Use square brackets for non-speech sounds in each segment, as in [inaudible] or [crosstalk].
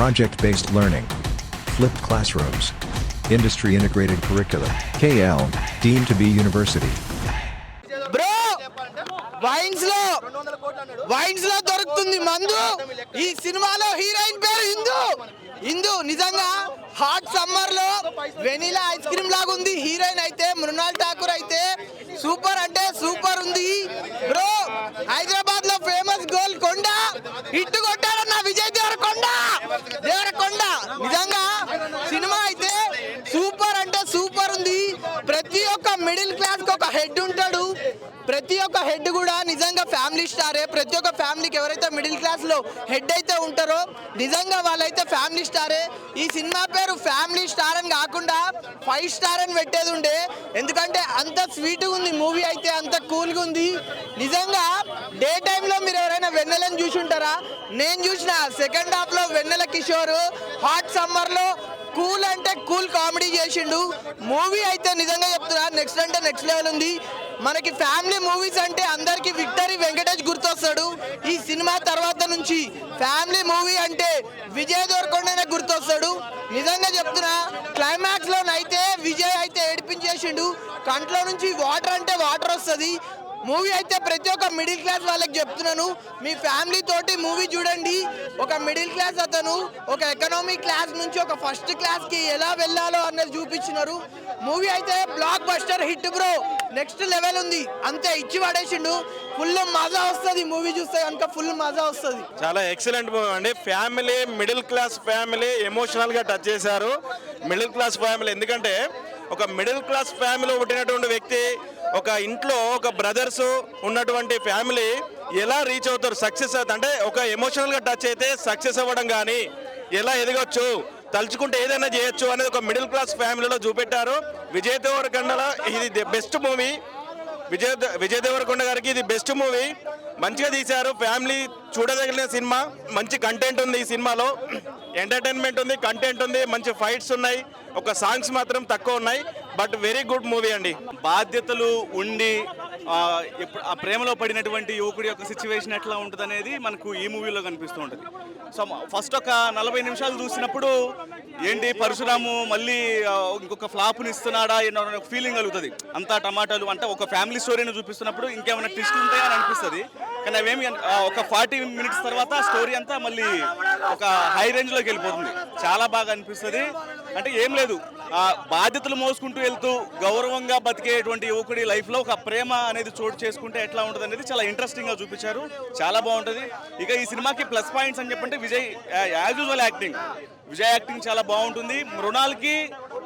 project based learning, flipped classrooms, industry integrated curricula, KL, deemed to be university. Bro వైన్స్లో వైన్స్లో దొరుకుతుంది మందు. ఈ సినిమాలో హీరోయిన్ పేరు హిందూ. హిందూ నిజంగా హాట్ సమ్మర్లో వెనీలా ఐస్ క్రీమ్ లాగా ఉంది. హీరోయిన్ అయితే మృణాల్ ఠాకూర్ అయితే సూపర్ అంటే సూపర్ ఉంది. బ్రో హైదరాబాద్లో ఫేమస్ గోల్ కొండ హిట్ కొట్టాడన్న విజయ్ దేవరకొండ దేవరకొండ నిజంగా సినిమా అయితే సూపర్ అంటే సూపర్ ఉంది ప్రతి ఒక్క మిడిల్ క్లాస్కి ఒక హెడ్ ఉంటాడు ప్రతి ఒక్క హెడ్ కూడా నిజంగా ఫ్యామిలీ స్టారే. ప్రతి ఒక్క ఫ్యామిలీకి ఎవరైతే మిడిల్ క్లాస్లో హెడ్ అయితే ఉంటారో నిజంగా వాళ్ళైతే ఫ్యామిలీ స్టారే. ఈ సినిమా పేరు ఫ్యామిలీ స్టార్ అని కాకుండా ఫైవ్ స్టార్ అని పెట్టేది ఉండే. ఎందుకంటే అంత స్వీట్గా ఉంది మూవీ అయితే అంత కూల్గా ఉంది. నిజంగా డే టైంలో మీరు ఎవరైనా వెన్నెలని చూసి ఉంటారా నేను చూసిన సెకండ్ హాఫ్లో వెన్నెల కిషోర్ హాట్ సమ్మర్లో కూల్ అంటే కూల్ కామెడీ చేసిండు. మూవీ అయితే నిజంగా చెప్తున్నా నెక్స్ట్ అంటే నెక్స్ట్ లెవెల్ ఉంది. మనకి ఫ్యామిలీ మూవీస్ అంటే అందరికి విక్టరీ వెంకటేష్ గుర్తొస్తాడు. ఈ సినిమా తర్వాత నుంచి ఫ్యామిలీ మూవీ అంటే విజయ్ దేవరకొండనే గుర్తొస్తాడు. నిజంగా చెప్తున్నా క్లైమాక్స్ లోనైతే విజయ్ అయితే ఏడిపించేసిండు. కంట్లో నుంచి వాటర్ అంటే వాటర్ వస్తుంది. మూవీ అయితే ప్రతి ఒక్క మిడిల్ క్లాస్ వాళ్ళకి చెప్తున్నాను. మీ ఫ్యామిలీ తోటి మూవీ చూడండి. ఒక మిడిల్ క్లాస్ అతను ఒక ఎకనామిక్ క్లాస్ నుంచి ఒక ఫస్ట్ క్లాస్కి ఎలా వెళ్ళాలో అన్నది చూపించినారు. మూవీ అయితే blockbuster hit bro next level ఉంది. అంతే ఇచ్చి పడేసిండు. ఫుల్ మజా వస్తుంది మూవీ చూస్తే కనుక ఫుల్ మజా వస్తుంది. చాలా ఎక్సలెంట్ మూవీ అండి. ఫ్యామిలీ మిడిల్ క్లాస్ ఫ్యామిలీ ఎమోషనల్గా టచ్ చేశారు. మిడిల్ క్లాస్ ఫ్యామిలీ ఎందుకంటే ఒక మిడిల్ క్లాస్ ఫ్యామిలీలో పుట్టినటువంటి వ్యక్తి ఒక ఇంట్లో ఒక బ్రదర్స్ ఉన్నటువంటి ఫ్యామిలీ ఎలా రీచ్ అవుతారు సక్సెస్ అవుతుంది అంటే ఒక ఎమోషనల్గా టచ్ అయితే సక్సెస్ అవ్వడం కానీ ఎలా ఎదగొచ్చు తలుచుకుంటే ఏదైనా చేయొచ్చు అనేది ఒక మిడిల్ క్లాస్ ఫ్యామిలీలో చూపెట్టారు. విజయ్ దేవరకొండల ఇది బెస్ట్ మూవీ విజయ్ దే- విజయ్ దేవరకొండ గారికి ఇది బెస్ట్ మూవీ మంచిగా తీశారు. ఫ్యామిలీ చూడదగిన సినిమా. మంచి కంటెంట్ ఉంది ఈ సినిమాలో. ఎంటర్టైన్మెంట్ ఉంది కంటెంట్ ఉంది మంచి ఫైట్స్ ఉన్నాయి. ఒక సాంగ్స్ మాత్రం తక్కువ ఉన్నాయి. బట్ వెరీ గుడ్ మూవీ అండి. బాధ్యతలు ఉండి ఆ, ఎప్పుడు ఆ ప్రేమలో పడినటువంటి యువకుడి యొక్క సిచ్యువేషన్ ఎట్లా ఉంటుంది అనేది మనకు ఈ మూవీలో కనిపిస్తూ ఉంటుంది. సో ఫస్ట్ ఒక నలభై నిమిషాలు చూసినప్పుడు ఏంటి పరశురాము మళ్ళీ ఇంకొక ఫ్లాప్ని ఇస్తున్నాడా ఒక ఫీలింగ్ కలుగుతుంది. అంతా టమాటాలు అంటే ఒక ఫ్యామిలీ స్టోరీని చూపిస్తున్నప్పుడు ఇంకేమైనా ట్విస్ట్ ఉంటాయా అని అనిపిస్తుంది. కానీ అవేమి ఒక ఫార్టీ మినిట్స్ తర్వాత స్టోరీ అంతా మళ్ళీ ఒక హై రేంజ్లోకి వెళ్ళిపోతుంది. చాలా బాగా అనిపిస్తుంది. అంటే ఏం లేదు బాధ్యతలు మోసుకుంటూ వెళ్తూ గౌరవంగా బతికేటువంటి యువకుడి లైఫ్లో ఒక ప్రేమ అనేది చోటు చేసుకుంటే ఎట్లా ఉంటుంది అనేది చాలా ఇంట్రెస్టింగ్గా చూపించారు. చాలా బాగుంటుంది. ఇక ఈ సినిమాకి ప్లస్ పాయింట్స్ అని చెప్పంటే Vijay as usual acting Vijay acting చాలా బాగుంటుంది. మృణాల్కి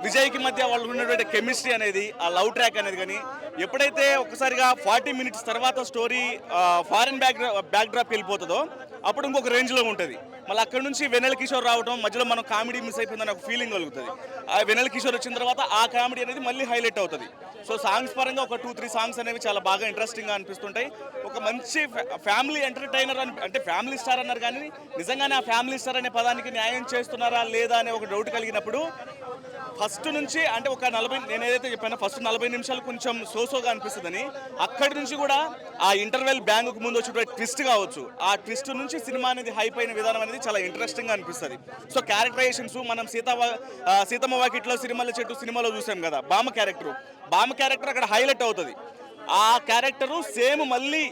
విజయ్కి మధ్య వాళ్ళు ఉన్నటువంటి కెమిస్ట్రీ అనేది ఆ లవ్ ట్రాక్ అనేది కానీ ఎప్పుడైతే ఒకసారిగా ఫార్టీ మినిట్స్ తర్వాత స్టోరీ ఫారెన్ బ్యాక్ బ్యాక్డ్రాప్కి వెళ్ళిపోతుందో అప్పుడు ఇంకొక రేంజ్లో ఉంటుంది. మళ్ళీ అక్కడ నుంచి వెనల్ కిషోర్ రావడం మధ్యలో మనం కామెడీ మిస్ అయిపోయిందని ఒక ఫీలింగ్ కలుగుతుంది. ఆ వెనల్ కిషోర్ వచ్చిన తర్వాత ఆ కామెడీ అనేది మళ్ళీ హైలైట్ అవుతుంది. సో సాంగ్స్ పరంగా ఒక టూ త్రీ సాంగ్స్ అనేవి చాలా బాగా ఇంట్రెస్టింగ్గా అనిపిస్తుంటాయి. ఒక మంచి ఫ్యామిలీ ఎంటర్టైనర్ అని అంటే ఫ్యామిలీ స్టార్ అన్నారు కానీ నిజంగానే ఆ ఫ్యామిలీ స్టార్ అనే పదానికి న్యాయం చేస్తున్నారా లేదా అనే ఒక డౌట్ కలిగినప్పుడు ఫస్ట్ నుంచి అంటే ఒక నలభై నేను ఏదైతే చెప్పానో ఫస్ట్ నలభై నిమిషాలు కొంచెం సోసోగా అనిపిస్తుందని అక్కడి నుంచి కూడా ఆ ఇంటర్వెల్ బ్యాంకుకు ముందు వచ్చే ట్విస్ట్ కావచ్చు. ఆ ట్విస్ట్ నుంచి సినిమా అనేది హైప్ అయిన విధానం అనేది చాలా ఇంట్రెస్టింగ్ అనిపిస్తుంది. సో క్యారెక్టరైజేషన్స్ మనం సీతమ్మ సీతమ్మ వాకిట్లో సినిమాల చెట్టు సినిమాలో చూసాం కదా బామ క్యారెక్టర్ బామ క్యారెక్టర్ అక్కడ హైలైట్ అవుతుంది. ఆ క్యారెక్టరు సేమ్ మళ్ళీ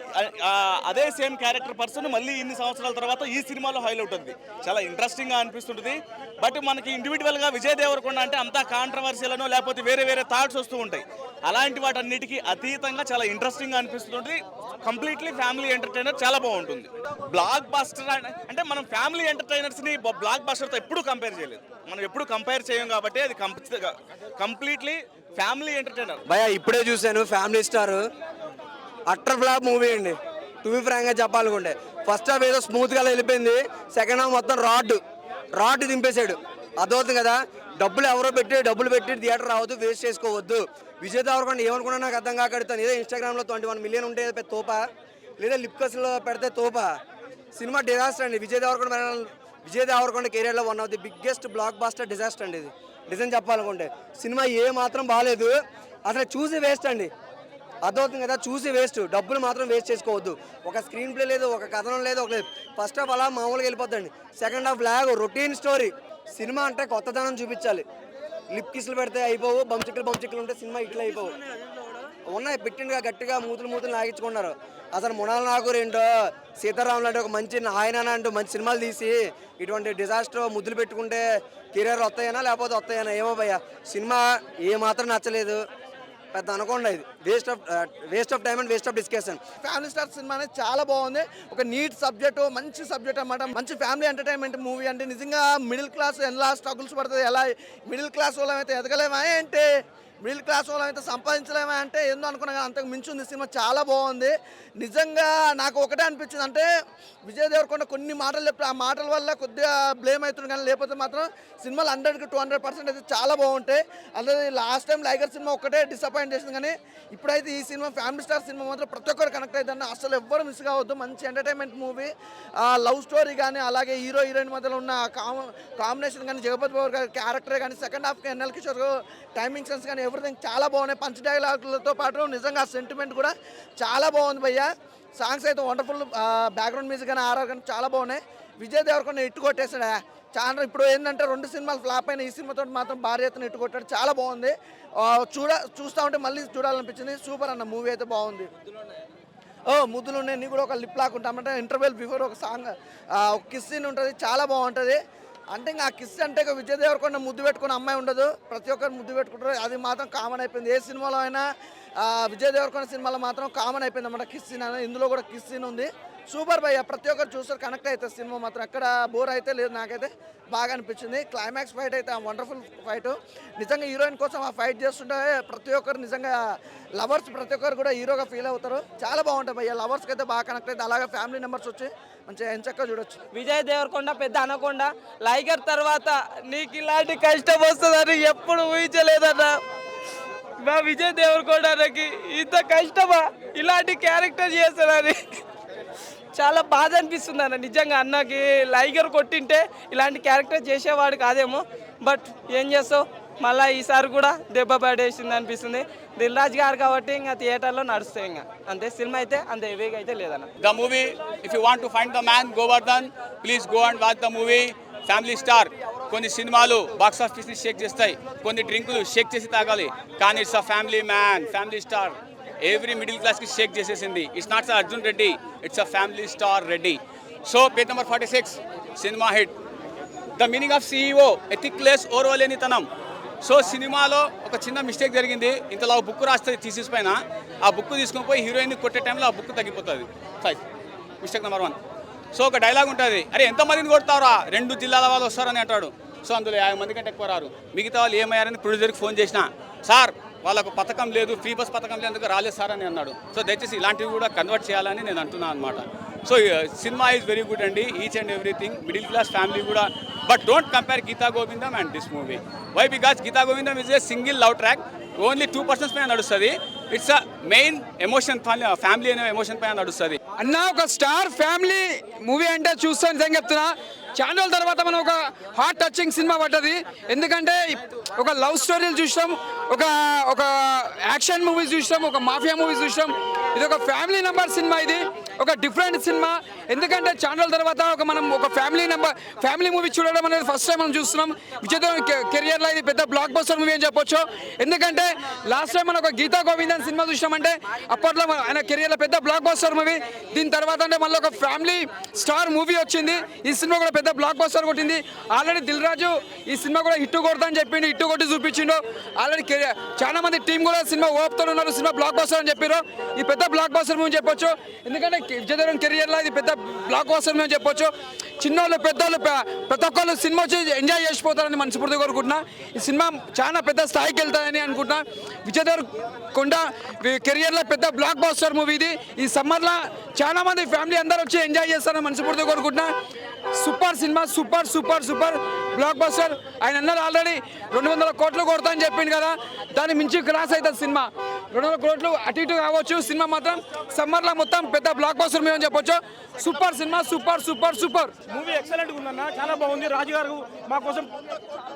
అదే సేమ్ క్యారెక్టర్ పర్సన్ మళ్ళీ ఇన్ని సంవత్సరాల తర్వాత ఈ సినిమాలో హైలైట్ అవుతుంది. చాలా ఇంట్రెస్టింగ్గా అనిపిస్తుంటుంది. బట్ మనకి ఇండివిజువల్గా విజయ్ దేవరకొండ అంటే అంతా కాంట్రవర్సీలను లేకపోతే వేరే వేరే థాట్స్ వస్తూ ఉంటాయి. అలాంటి వాటన్నిటికీ అతీతంగా చాలా ఇంట్రెస్టింగ్గా అనిపిస్తుంది కంప్లీట్లీ ఫ్యామిలీ ఎంటర్టైనర్ చాలా బాగుంటుంది. బ్లాక్ బస్టర్ అంటే మనం ఫ్యామిలీ ఎంటర్టైనర్స్ని బ్లాక్ బస్టర్తో ఎప్పుడు కంపేర్ చేయలేదు. మనం ఎప్పుడు కంపేర్ చేయం కాబట్టి అది కంప్లీట్లీ ఫ్యామిలీ ఎంటర్టైనర్ భయ ఇప్పుడే చూశాను family star utter flop movie అండి. టు బి ఫ్రాంక్గా చెప్పాలనుకుంటే. ఫస్ట్ హాఫ్ ఏదో స్మూత్గా వెళ్ళిపోయింది. సెకండ్ హాఫ్ మొత్తం రాడ్ రాడ్ దింపేశాడు. అర్థమవుతుంది కదా? డబ్బులు ఎవరో పెట్టి డబ్బులు పెట్టి థియేటర్ రావద్దు వేస్ట్ చేసుకోవద్దు. విజయ్ దేవరకొండ ఏమనుకున్నా నాకు అర్థం కాకడుతాను ఏదో ఇన్స్టాగ్రామ్లో ట్వంటీ వన్ మిలియన్ ఉంటే తోప? లేదా లిప్కస్లో పెడితే తోప? సినిమా డిజాస్టర్ అండి. విజయ్ దేవరకొండ విజయ్ దేవరకొండ కెరియర్లో one of the biggest blockbuster disaster అండి ఇది. నిజం చెప్పాలనుకుంటే. సినిమా ఏ మాత్రం బాగాలేదు అసలు చూసి వేస్ట్ అండి. అర్థమవుతుంది కదా? చూసి వేస్ట్ డబ్బులు మాత్రం వేస్ట్ చేసుకోవద్దు. ఒక స్క్రీన్ ప్లే లేదు ఒక కథనం లేదు ఒక లేదు ఫస్ట్ హాఫ్ అలా మామూలుగా వెళ్ళిపోద్దండి. Second half lag routine story cinema అంటే కొత్తదనం చూపించాలి. లిప్ కిస్లు పెడితే అయిపోవు బంచిక్కలు బంచిక్కలు ఉంటే సినిమా ఇట్లా అయిపోవు. ఉన్నాయి పెట్టిండుగా గట్టిగా మూతులు మూతులు నాగించుకున్నారు. అసలు మునాల నాగూర్ ఏంటో సీతారాములు లాంటి ఒక మంచి ఆయన అంటూ మంచి సినిమాలు తీసి ఇటువంటి డిజాస్టర్ ముద్దులు పెట్టుకుంటే కెరీర్ వస్తాయనా లేకపోతే వస్తాయనా? ఏమో భయ్య సినిమా ఏ మాత్రం నచ్చలేదు. పెద్ద అనకుండా ఇది. Waste of waste of time and waste of discussion family star cinema అనేది చాలా బాగుంది. ఒక నీట్ సబ్జెక్ట్ మంచి సబ్జెక్ట్ అన్నమాట. మంచి ఫ్యామిలీ ఎంటర్టైన్మెంట్ మూవీ అంటే నిజంగా మిడిల్ క్లాస్ ఎలా స్ట్రగుల్స్ పడుతుంది. ఎలా మిడిల్ క్లాస్ వాళ్ళం అయితే ఎదగలేమా అంటే మిడిల్ క్లాస్ వాళ్ళం అయితే సంపాదించలేమా అంటే ఏందో అనుకున్నా కానీ అంతకు మించి ఉంది. సినిమా చాలా బాగుంది. నిజంగా నాకు ఒకటే అనిపించింది అంటే విజయ్ దేవరకొండ కొన్ని మాటలు చెప్పి ఆ మాటల వల్ల కొద్దిగా బ్లేమ్ అవుతుంది కానీ లేకపోతే మాత్రం సినిమాలు హండ్రెడ్కి టూ హండ్రెడ్ పర్సెంట్ అయితే చాలా బాగుంటాయి. అలాగే లాస్ట్ టైం లైగర్ సినిమా ఒకటే డిసప్పాయింట్ చేసింది కానీ ఇప్పుడైతే ఈ సినిమా ఫ్యామిలీ స్టార్ సినిమా మాత్రం ప్రతి ఒక్కరు కనెక్ట్ అవుతుంది అసలు ఎవ్వరు మిస్ కావద్దు. మంచి ఎంటర్టైన్మెంట్ మూవీ లవ్ స్టోరీ కానీ అలాగే హీరో హీరోయిన్ మధ్యలో ఉన్న కామ కాంబినేషన్ కానీ జగపతి బాబు గారి క్యారెక్టర్ కానీ సెకండ్ హాఫ్కి ఎన్ఎల్ కిషోర్ టైమింగ్ సెన్స్ కానీ ఎవ్రీథింగ్ చాలా బాగున్నాయి. పంచ్ డైలాగులతో పాటు నిజంగా సెంటిమెంట్ కూడా చాలా బాగుంది భయ్య. సాంగ్స్ అయితే వండర్ఫుల్ బ్యాక్గ్రౌండ్ మ్యూజిక్ కానీ ఆర్ఆర్ కానీ చాలా బాగున్నాయి. విజయ్ దేవరకొండ ఇట్టు కొట్టేసాడు చాలా ఇప్పుడు ఏంటంటే రెండు సినిమాలు ఫ్లాప్ అయిన ఈ సినిమాతో మాత్రం భారీ ఎత్తున ఇట్టు కొట్టాడు. చాలా బాగుంది. చూడ చూస్తూ ఉంటే మళ్ళీ చూడాలనిపించింది. సూపర్ అన్న మూవీ అయితే బాగుంది. ఓ ముద్దులు ఉన్నాయి నీ కూడా ఒక లిప్ లాక్ ఉంటామంటే ఇంటర్వెల్ బిఫోర్ ఒక సాంగ్ ఒక కిస్ సీన్ ఉంటుంది. చాలా బాగుంటుంది. అంటే ఇంకా ఆ కిస్ అంటే విజయ్ దేవరకొండ ముద్దు పెట్టుకున్న అమ్మాయి ఉండదు. ప్రతి ఒక్కరు ముద్దు పెట్టుకుంటారు. అది మాత్రం కామన్ అయిపోయింది. ఏ సినిమాలో అయినా విజయ్ దేవరకొండ సినిమాలో మాత్రం కామన్ అయిపోయింది అన్నమాట కిస్ సీన్ అనేది. ఇందులో కూడా కిస్ సీన్ ఉంది. సూపర్ భయ్య ప్రతి ఒక్కరు చూస్తారు. కనెక్ట్ అవుతుంది సినిమా మాత్రం. ఎక్కడ బోర్ అయితే లేదు నాకైతే. బాగా అనిపించింది. క్లైమాక్స్ ఫైట్ అయితే వండర్ఫుల్ ఫైట్ నిజంగా హీరోయిన్ కోసం ఆ ఫైట్ చేస్తుంటే ప్రతి ఒక్కరు నిజంగా లవర్స్ ప్రతి ఒక్కరు కూడా హీరోగా ఫీల్ అవుతారు. చాలా బాగుంటుంది భయ్య. లవర్స్కి అయితే బాగా కనెక్ట్ అయితే. అలాగే ఫ్యామిలీ మెంబర్స్ వచ్చి మంచిగా ఎంచక్క చూడొచ్చు. విజయ్ దేవరకొండ పెద్ద అనకొండ లైగర్ తర్వాత నీకు ఇలాంటి కష్టం వస్తుందని ఎప్పుడు ఊహించలేదన్న. మా విజయ్ దేవరకొండకి ఇంత కష్టమా? ఇలాంటి క్యారెక్టర్ చేస్తాడని చాలా బాధ అనిపిస్తుంది అన్న నిజంగా అన్నకి లైగర్ కొట్టింటే ఇలాంటి క్యారెక్టర్ చేసేవాడు కాదేమో. బట్ ఏం చేస్తావు? మళ్ళీ ఈసారి కూడా దెబ్బ పడేసింది అనిపిస్తుంది. దిల్రాజ్ గారు కాబట్టి ఇంకా థియేటర్లో నడుస్తాయి ఇంకా. అంతే సినిమా అయితే అంత హెవీగా అయితే లేదన్న. The movie if you want to find the man Govardhan please go and watch the movie family star కొన్ని సినిమాలు బాక్స్ ఆఫీస్ని షేక్ చేస్తాయి. కొన్ని డ్రింకులు షేక్ చేసి తాగాలి. కానీ it's a family man family star every middle క్లాస్కి షేక్ చేసేసింది. It's not Arjun Reddy it's a family star Reddy so page number forty six cinema hit the meaning of CEO ethicless ఓర్వలేనితనం so సినిమాలో ఒక చిన్న mistake జరిగింది. ఇంతలో book రాస్తే thesis పైన. ఆ బుక్ తీసుకొని పోయి హీరోయిన్ కొట్టే టైంలో ఆ బుక్ తగ్గిపోతుంది. Five mistake number one. So ఒక డైలాగ్ ఉంటుంది. అరే ఎంతమందిని కొడతారా రెండు జిల్లాల వాళ్ళు వస్తారని అంటాడు. సో అందులో యాభై మంది కంటే ఎక్కువ రారు. మిగతా వాళ్ళు ఏమయ్యారని ప్రొడ్యూసర్కి ఫోన్ చేసిన సార్ వాళ్ళకు పథకం లేదు ఫ్రీ బస్ పథకం లేదు రాలేదు సార్ అని అన్నాడు. సో దయచేసి ఇలాంటివి కూడా కన్వర్ట్ చేయాలని నేను అంటున్నాను అనమాట so cinema is very good అండి each and everything middle class family కూడా. But don't compare Geetha Govindam and this movie why because Geetha Govindam is a single love track only two persons పైన నడుస్తుంది. It's a main emotion family అనే emotion పైన నడుస్తుంది. అన్న ఒక star family movie అంటే చూస్తాను నిజంగా చెప్తున్నా. చాలా రోజుల తర్వాత మనం ఒక హార్ట్ టచింగ్ సినిమా పడ్డది. ఎందుకంటే ఒక లవ్ స్టోరీలు చూసాం ఒక ఒక యాక్షన్ మూవీస్ చూసాం ఒక మాఫియా మూవీస్ చూసాం ఇది ఒక ఫ్యామిలీ నెంబర్ సినిమా ఇది. ఒక డిఫరెంట్ సినిమా ఎందుకంటే ఛానల్ తర్వాత ఒక మనం ఒక ఫ్యామిలీ నెంబర్ ఫ్యామిలీ మూవీ చూడడం అనేది ఫస్ట్ టైం మనం చూస్తున్నాం. విజయ్ కెరియర్లో ఇది పెద్ద బ్లాక్ బస్టర్ మూవీ అని చెప్పొచ్చు. ఎందుకంటే లాస్ట్ టైం మనం ఒక గీతా గోవిందన్ సినిమా చూసినామంటే అప్పట్లో ఆయన కెరియర్లో పెద్ద బ్లాక్ బస్టర్ మూవీ దీని తర్వాత అంటే మళ్ళీ ఒక ఫ్యామిలీ స్టార్ మూవీ వచ్చింది. ఈ సినిమా కూడా పెద్ద బ్లాక్ బస్టర్ కొట్టింది. ఆల్రెడీ దిల్ రాజు ఈ సినిమా కూడా హిట్ కొడతా చెప్పిండు హిట్ కొట్టి చూపించిండు. ఆల్రెడీ కెరియర్ చాలా మంది టీం కూడా సినిమా ఓపుతో ఉన్నారు సినిమా బ్లాక్ బస్టర్ అని చెప్పారు ఈ పెద్ద బ్లాక్ బస్టర్ మూవీ చెప్పొచ్చు. ఎందుకంటే విజయదేవరం కెరియర్లో ఇది పెద్ద బ్లాక్ బస్టర్ మేము అని చెప్పొచ్చు. చిన్నోళ్ళు పెద్దోళ్ళు ప్రతి ఒక్కళ్ళు సినిమా వచ్చి ఎంజాయ్ చేసిపోతారని మనస్ఫూర్తి కోరుకుంటున్నా. ఈ సినిమా చాలా పెద్ద స్థాయికి వెళ్తాయని అనుకుంటున్నా. విజయదేవర్ కొండ కెరియర్లో పెద్ద బ్లాక్ బాస్టర్ మూవీ ఇది. ఈ సమ్మర్లో చాలా మంది ఫ్యామిలీ అందరూ వచ్చి ఎంజాయ్ చేస్తారని మనస్ఫూర్తి కోరుకుంటున్నా. Super cinema super super super. Blockbuster ఆయన అన్నారు ఆల్రెడీ రెండు వందల కోట్లు కొడతా అని చెప్పింది కదా. దాన్ని మించి క్రాస్ అవుతుంది సినిమా. రెండు వందల కోట్లు అటు ఇటు కావచ్చు సినిమా మాత్రం సమ్మర్లో మొత్తం పెద్ద బ్లాక్ బస్టర్ మేము చెప్పొచ్చు. Super cinema super super super movie excellent ఉందన్న చాలా బాగుంది. రాజు గారు మా కోసం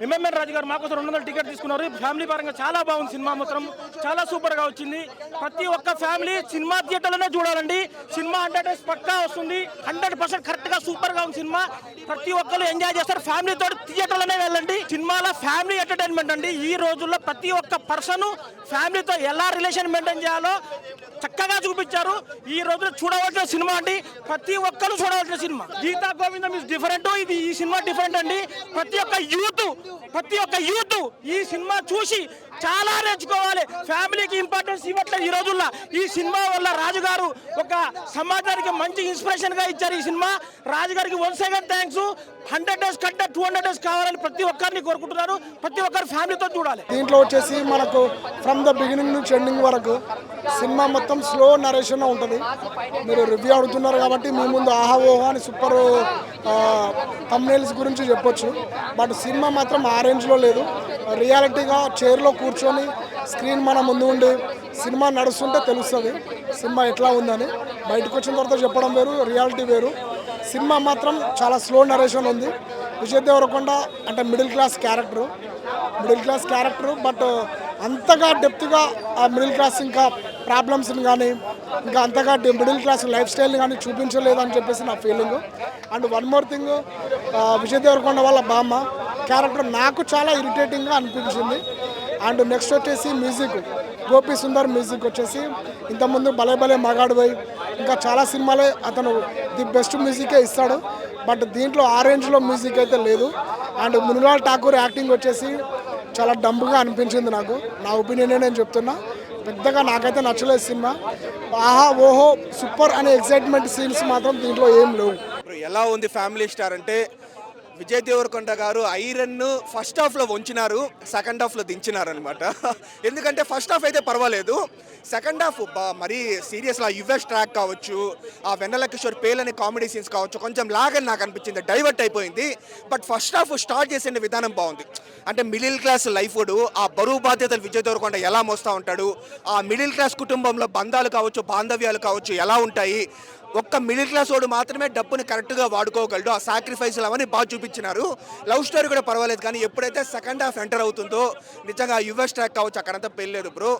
ఎంఎంఎన్ రాజు గారు మా కోసం రెండు వందల టికెట్ తీసుకున్నారు. ఫ్యామిలీ పరంగా చాలా బాగుంది సినిమా మాత్రం. చాలా సూపర్గా వచ్చింది. ప్రతి ఒక్క ఫ్యామిలీ సినిమా థియేటర్లోనే చూడాలండి. సినిమా హండ్రెడ్ పక్కా వస్తుంది. హండ్రెడ్ పర్సెంట్ కరెక్ట్గా సూపర్గా ఉంది సినిమా. ప్రతి ఒక్కరు ఎంజాయ్ చేస్తారు. ఫ్యామిలీ థియేటర్లోనే వెళ్ళండి. సినిమాలో ఫ్యామిలీ ఎంటర్టైన్మెంట్ అండి. ఈ రోజుల్లో ప్రతి ఒక్క పర్సన్ ఫ్యామిలీతో ఎలా రిలేషన్ మెయింటైన్ చేయాలో చక్కగా చూపించారు. ఈ రోజు చూడవలసిన సినిమా అండి. ప్రతి ఒక్కరు చూడవలసిన cinema. Geetha Govindam is different ఇది ఈ సినిమా డిఫరెంట్ అండి. ప్రతి ఒక్క యూత్ ప్రతి ఒక్క యూత్ ఈ సినిమా చూసి చాలా నేర్చుకోవాలి. ఫ్యామిలీకి ఇంపార్టెన్స్ ఇవ్వట్లేదు ఈ రోజుల్లో. ఈ సినిమా వల్ల రాజుగారు ఒక సమాజానికి మంచి ఇన్స్పిరేషన్గా ఇచ్చారు ఈ సినిమా. రాజుగారికి one second thanks hundred days కంటే టూ హండ్రెడ్ డేస్ కావాలని ప్రతి ఒక్కరిని కోరుకుంటున్నారు ప్రతి ఒక్కరు ఫ్యామిలీతో చూడాలి. దీంట్లో వచ్చేసి మనకు ఫ్రమ్ ద బిగినింగ్ నుంచి ఎండింగ్ వరకు సినిమా మొత్తం స్లో నరేషన్ ఉంటుంది. మీరు రివ్యూ అడుగుతున్నారు కాబట్టి మీ ముందు ఆహా ఓహో అని సూపర్ తమ్నేల్స్ గురించి చెప్పొచ్చు. బట్ సినిమా మాత్రం ఆ రేంజ్లో లేదు. రియాలిటీగా చైర్లో కూర్చొని స్క్రీన్ మన ముందు ఉండి సినిమా నడుస్తుంటే తెలుస్తుంది సినిమా ఎట్లా ఉందని. బయటకు వచ్చిన తర్వాత చెప్పడం వేరు రియాలిటీ వేరు. సినిమా మాత్రం చాలా స్లో నరేషన్ ఉంది. విజయ్ దేవరకొండ అంటే middle class character middle class character but అంతగా డెప్త్గా ఆ మిడిల్ క్లాస్ ఇంకా ప్రాబ్లమ్స్ని కానీ ఇంకా అంతగా మిడిల్ క్లాస్ లైఫ్ స్టైల్ని కానీ చూపించలేదు అని చెప్పేసి నా feeling and one more thing Vijay Deverakonda వాళ్ళ బామ్మ క్యారెక్టర్ నాకు చాలా ఇరిటేటింగ్గా అనిపించింది. అండ్ నెక్స్ట్ వచ్చేసి మ్యూజిక్ గోపి సుందర్ మ్యూజిక్ వచ్చేసి ఇంతకుముందు భలే భలే మగాడు పోయి ఇంకా చాలా సినిమాలే అతను ది బెస్ట్ మ్యూజికే ఇస్తాడు. బట్ దీంట్లో ఆ రేంజ్లో మ్యూజిక్ అయితే లేదు. అండ్ మునిలాల్ ఠాకూర్ యాక్టింగ్ వచ్చేసి చాలా డంబ్గా అనిపించింది నాకు. నా ఒపీనియన్ నేను చెప్తున్నా. పెద్దగా నాకైతే నచ్చలేదు సినిమా. ఆహా ఓహో సూపర్ అనే ఎక్సైట్మెంట్ సీన్స్ మాత్రం దీంట్లో ఏం లేవు. ఎలా ఉంది ఫ్యామిలీ స్టార్ అంటే విజయ్ దేవరకొండ గారు ఐరన్ ఫస్ట్ హాఫ్లో వంచినారు సెకండ్ హాఫ్లో దించినారనమాట [laughs] ఎందుకంటే ఫస్ట్ హాఫ్ అయితే పర్వాలేదు. సెకండ్ హాఫ్ మరీ సీరియస్లో యుఎస్ ట్రాక్ కావచ్చు ఆ వెన్నెల కిషోర్ పేలని కామెడీ సీన్స్ కావచ్చు కొంచెం లాగని నాకు అనిపించింది డైవర్ట్ అయిపోయింది. బట్ ఫస్ట్ హాఫ్ స్టార్ట్ చేసిన విధానం బాగుంది. అంటే మిడిల్ క్లాస్ లైఫ్డు ఆ బరువు బాధ్యతలు విజయ్ దేవరకొండ ఎలా మోస్తూ ఉంటాడు ఆ మిడిల్ క్లాస్ కుటుంబంలో బంధాలు కావచ్చు బాంధవ్యాలు కావచ్చు ఎలా ఉంటాయి ఒక్క మిడిల్ క్లాస్ వాడు మాత్రమే డబ్బుని కరెక్ట్గా వాడుకోగలడు. ఆ సాక్రిఫైస్లు అవన్నీ బాగా చూపించినారు. లవ్ స్టోరీ కూడా పర్వాలేదు కానీ ఎప్పుడైతే సెకండ్ హాఫ్ ఎంటర్ అవుతుందో నిజంగా యుఎస్ ట్రాక్ కావచ్చు అక్కడంతా పెళ్ళలేదు బ్రో.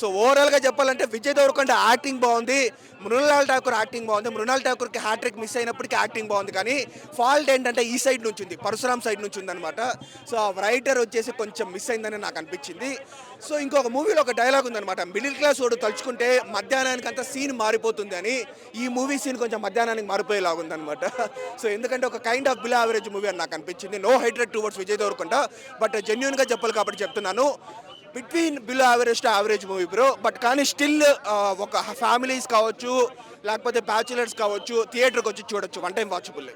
సో ఓవరాల్గా చెప్పాలంటే విజయ్ దేవరకొండ యాక్టింగ్ బాగుంది. మృణాల్ ఠాకూర్ యాక్టింగ్ బాగుంది. మృణాల్ ఠాకూర్కి హ్యాట్రిక్ మిస్ అయినప్పటికీ యాక్టింగ్ బాగుంది కానీ ఫాల్ట్ ఏంటంటే ఈ సైడ్ నుంచి ఉంది. పరశురామ్ సైడ్ నుంచి ఉందన్నమాట. సో ఆ రైటర్ వచ్చేసి కొంచెం మిస్ అయిందని నాకు అనిపించింది. సో ఇంకొక మూవీలో ఒక డైలాగ్ ఉందన్నమాట. మిడిల్ క్లాస్ వాడు తలుచుకుంటే మధ్యాహ్నానికి అంతా సీన్ మారిపోతుంది అని ఈ మూవీ సీన్ కొంచెం మధ్యాహ్నానికి మారిపోయేలాగా ఉందన్నమాట. సో ఎందుకంటే ఒక kind of below average movie అని నాకు అనిపించింది. No hatred towards Vijay Deverakonda but జెన్యున్గా చెప్పాలి కాబట్టి చెప్తున్నాను. Between below average to average movie bro but కానీ స్టిల్ uh, ఒక ఫ్యామిలీస్ కావచ్చు లేకపోతే బ్యాచులర్స్ కావచ్చు థియేటర్కి వచ్చి చూడొచ్చు వన్ టైం వాచబుల్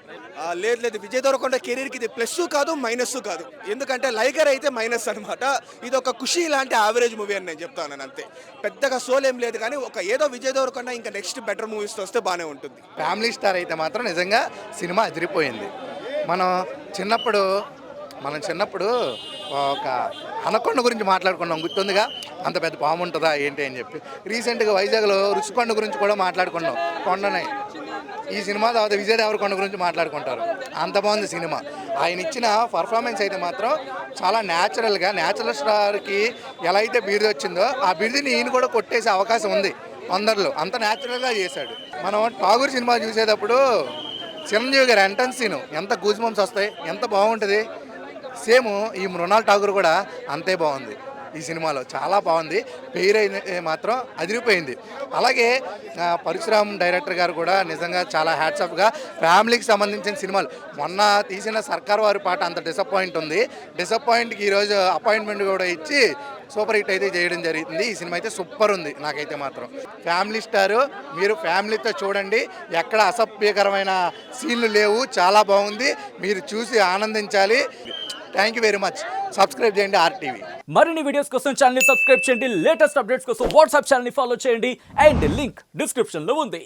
లేదు లేదు విజయ్ దొరకొండ కెరీర్కి ఇది ప్లస్ కాదు మైనస్ కాదు. ఎందుకంటే లైగర్ అయితే మైనస్ అనమాట ఇది ఒక ఖుషి లాంటి యావరేజ్ మూవీ అని నేను చెప్తాను అంతే. పెద్దగా సోల్ ఏం లేదు కానీ ఒక ఏదో విజయ్ దొరకొండ ఇంకా నెక్స్ట్ బెటర్ మూవీస్ వస్తే బాగానే ఉంటుంది. ఫ్యామిలీ స్టార్ అయితే మాత్రం నిజంగా సినిమా అదిరిపోయింది. మనం చిన్నప్పుడు మనం చిన్నప్పుడు ఒక అనకొండ గురించి మాట్లాడుకున్నాం గుర్తుందిగా? అంత పెద్ద పాము ఉంటుందా ఏంటి అని చెప్పి. రీసెంట్గా వైజాగ్లో రుచికొండ గురించి కూడా మాట్లాడుకున్నాం. కొండనే. ఈ సినిమా తర్వాత విజయ్ దేవరకొండ గురించి మాట్లాడుకుంటారు. అంత బాగుంది సినిమా. ఆయన ఇచ్చిన పర్ఫార్మెన్స్ అయితే మాత్రం చాలా న్యాచురల్గా న్యాచురల్ స్టార్కి ఎలా అయితే బిరుదు వచ్చిందో ఆ బిరుదుని ఈయన కూడా కొట్టేసే అవకాశం ఉంది అందరిలో. అంత న్యాచురల్గా చేశాడు. మనం ఠాగూర్ సినిమా చూసేటప్పుడు చిరంజీవి గారి ఎంట్రన్స్ సీను ఎంత గూజ్ వస్తాయి ఎంత బాగుంటుంది. సేమ్ ఈ మృణాల్ ఠాగూర్ కూడా అంతే బాగుంది. ఈ సినిమాలో. చాలా బాగుంది. పేరు అయితే మాత్రం అదిరిపోయింది. అలాగే పరశురామ్ డైరెక్టర్ గారు కూడా నిజంగా చాలా హ్యాట్సప్గా ఫ్యామిలీకి సంబంధించిన సినిమాలు. మొన్న తీసిన సర్కార్ వారి పాట అంత డిసప్పాయింట్ ఉంది. డిసప్పాయింట్కి ఈరోజు అపాయింట్మెంట్ కూడా ఇచ్చి సూపర్ హిట్ అయితే చేయడం జరిగింది. ఈ సినిమా అయితే సూపర్ ఉంది నాకైతే మాత్రం. ఫ్యామిలీ స్టారు మీరు ఫ్యామిలీతో చూడండి. ఎక్కడ అసభ్యకరమైన సీన్లు లేవు. చాలా బాగుంది. మీరు చూసి ఆనందించాలి. Thank you very much subscribe చేయండి ఆర్టీవీ మరిన్ని వీడియోస్ కోసం ఛానల్ సబ్స్క్రైబ్ చేయండి. లేటెస్ట్ అప్డేట్స్ కోసం వాట్సాప్ ఛానల్ ఫాలో చేయండి. అండ్ లింక్ డిస్క్రిప్షన్లో ఉంది.